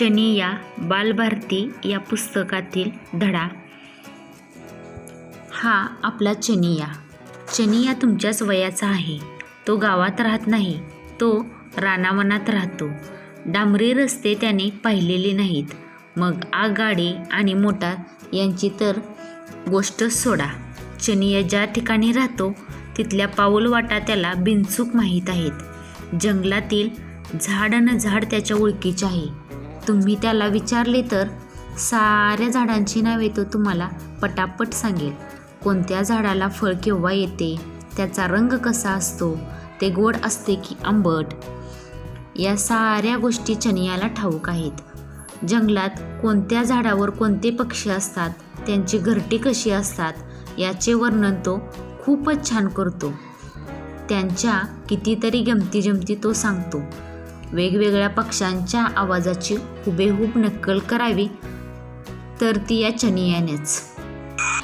चनिया बालभारती या पुस्तकातील धडा. हा आपला चनिया. चनिया तुमच्याच वयाचा आहे. तो गावात राहत नाही. तो रानावनात राहतो. डांबरी रस्ते त्याने पाहिलेले नाहीत. मग आगगाडी आणि मोटार यांची तर गोष्ट सोडा. चनिया ज्या ठिकाणी राहतो तिथल्या पाऊलवाटा त्याला बिनचूक माहीत आहेत. जंगलातील झाड न झाड त्याच्या ओळखीचे आहे. तुम्ही त्याला विचारले तर साऱ्या झाडांची नावे तो तुम्हाला पटापट सांगेल. कोणत्या झाडाला फळ केव्हा येते त्याचा रंग कसा असतो ते गोड असते की आंबट? या साऱ्या गोष्टी चनियाला ठाऊक आहेत. जंगलात कोणत्या झाडावर कोणते पक्षी असतात त्यांची घरटी कशी असतात याचे वर्णन तो खूपच छान करतो. त्यांच्या कितीतरी गमती जमती तो सांगतो. वेगवेगळ्या पक्ष्यांच्या आवाजाची हुबेहूब नक्कल करावी तर ती या चनियानेच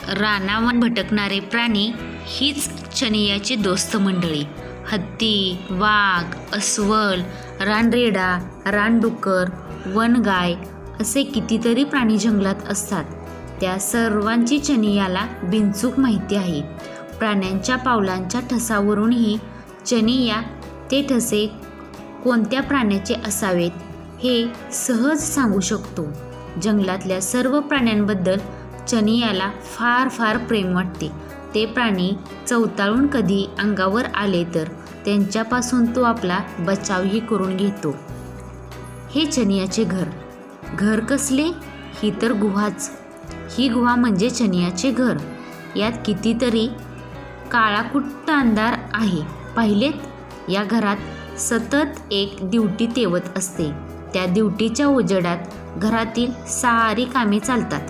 रानावर भटकणारे प्राणी हीच चनियाची दोस्त मंडळी. हत्ती वाघ अस्वल रानरेडा रानडुक्कर वनगाय असे कितीतरी प्राणी जंगलात असतात. त्या सर्वांची चनियाला बिनचूक माहिती आहे. प्राण्यांच्या पावलांच्या ठसावरूनही चनिया ते ठसे कोणत्या प्राण्याचे असावेत हे सहज सांगू शकतो. जंगलातल्या सर्व प्राण्यांबद्दल चनियाला फार फार प्रेम वाटते. ते प्राणी चवताळून कधी अंगावर आले तर त्यांच्यापासून तो आपला बचावही करून घेतो. हे चनियाचे घर. घर कसले? ही तर गुहाच. ही गुहा म्हणजे चनियाचे घर. यात कितीतरी काळाकुट्ट अंधार आहे. पाहिलेत? या घरात सतत एक दिवटी तेवत असते. त्या दिवटीच्या उजेडात घरातील सारी कामे चालतात.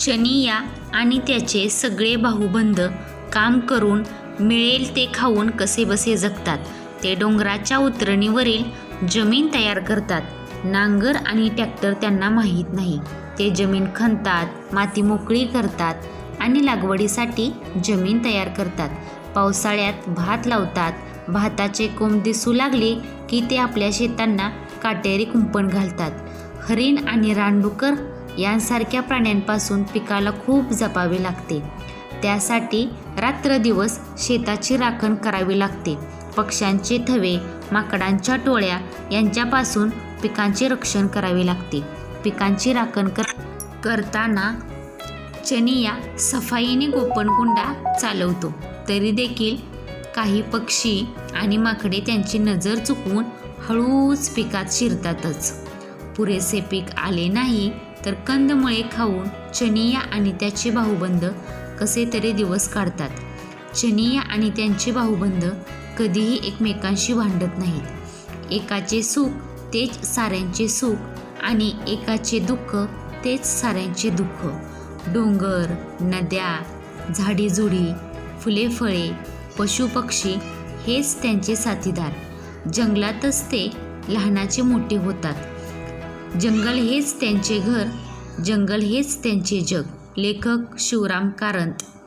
चनिया आणि त्याचे सगळे भाऊबंध काम करून मिळेल ते खाऊन कसेबसे जगतात. ते डोंगराच्या उतरणीवरील जमीन तयार करतात. नांगर आणि ट्रॅक्टर त्यांना माहीत नाही. ते जमीन खणतात माती मोकळी करतात आणि लागवडीसाठी जमीन तयार करतात. पावसाळ्यात भात लावतात भाताचे कोंब दिसू लागले की ते आपल्या शेतांना काटेरी कुंपण घालतात. हरिण आणि रानडुकर यांसारख्या प्राण्यांपासून पिकाला खूप जपावे लागते. त्यासाठी रात्रदिवस शेताची राखण करावी लागते. पक्ष्यांचे थवे माकडांच्या टोळ्या यांच्यापासून पिकांचे रक्षण करावे लागते. पिकांची राखण कर करताना चनिया सफाईने गोपणकुंडा चालवतो. तरी देखील काही पक्षी आणि माकडे त्यांची नजर चुकवून हळूच पिकात शिरतातच. पुरेसे पीक आले नाही तर कंदमुळे खाऊन चनिया आणि त्याचे भाऊबंद कसे तरी दिवस काढतात. चनिया आणि त्यांचे भाऊबंद कधीही एकमेकांशी भांडत नाहीत. एकाचे सुख तेच साऱ्यांचे सुख आणि एकाचे दुःख तेच साऱ्यांचे दुःख. डोंगर नद्या झाडीझुडी फुले फळे पशुपक्षी हेच त्यांचे साथीदार. जंगलातच ते लहानाचे मोठे होतात. जंगल हेच त्यांचे घर जंगल हेच त्यांचे जग. लेखक शिवराम कारंत.